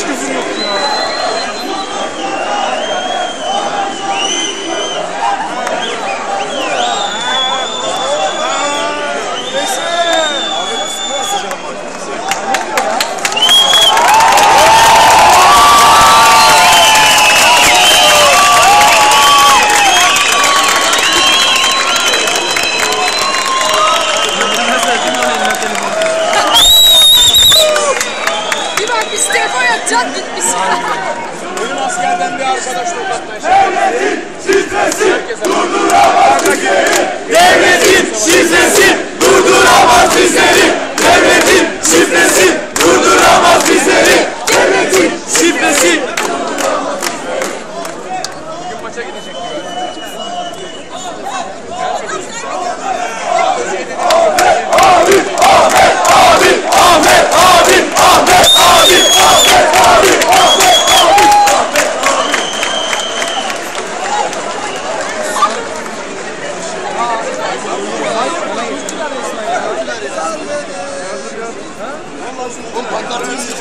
escrevi gözüm yok ya. Bir bak biz telefon yapacağız gitmiş. Benim askerden bir arkadaş tokatlaştı. Devletin Oğlum patlar mısın?